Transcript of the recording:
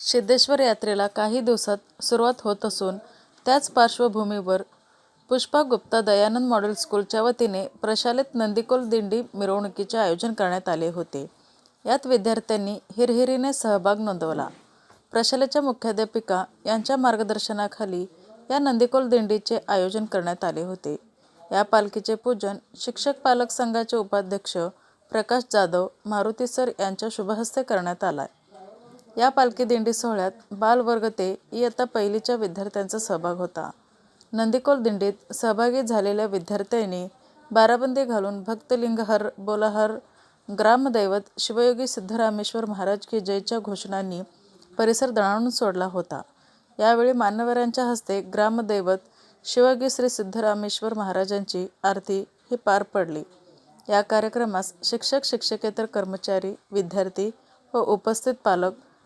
सिद्धेश्वर यात्रेला काही दिवसात सुरुवात होत असून त्याच पार्श्वभूमीवर पुष्पा गुप्ता दयानंद मॉडेल स्कूलच्या वतीने प्रशालेत नंदीकोल दिंडी मिरवणुकीचे आयोजन करण्यात आले होते. यात विद्यार्थ्यांनी हिरहिरीने सहभाग नोंदवला. प्रशालेच्या मुख्याध्यापिका यांच्या मार्गदर्शनाखाली या नंदीकोल दिंडीचे आयोजन करण्यात आले होते. या पालखीचे पूजन शिक्षक पालक संघाचे उपाध्यक्ष प्रकाश जाधव मारुती सर यांच्या शुभहस्ते करण्यात आला या पालखी दिंडी सोहळ्यात बालवर्ग ते इयत्ता पहिलीच्या विद्यार्थ्यांचा सहभाग होता. नंदीकोल दिंडीत सहभागी झालेल्या विद्यार्थ्यांनी बाराबंदी घालून भक्तलिंगहर बोलाहर ग्रामदैवत शिवयोगी सिद्धरामेश्वर महाराज की जयच्या घोषणांनी परिसर दणाणून सोडला होता. यावेळी मान्यवरांच्या हस्ते ग्रामदैवत शिवयोगी श्री सिद्धरामेश्वर महाराजांची आरती ही पार पडली. या कार्यक्रमास शिक्षक शिक्षकेतर कर्मचारी विद्यार्थी व उपस्थित पालक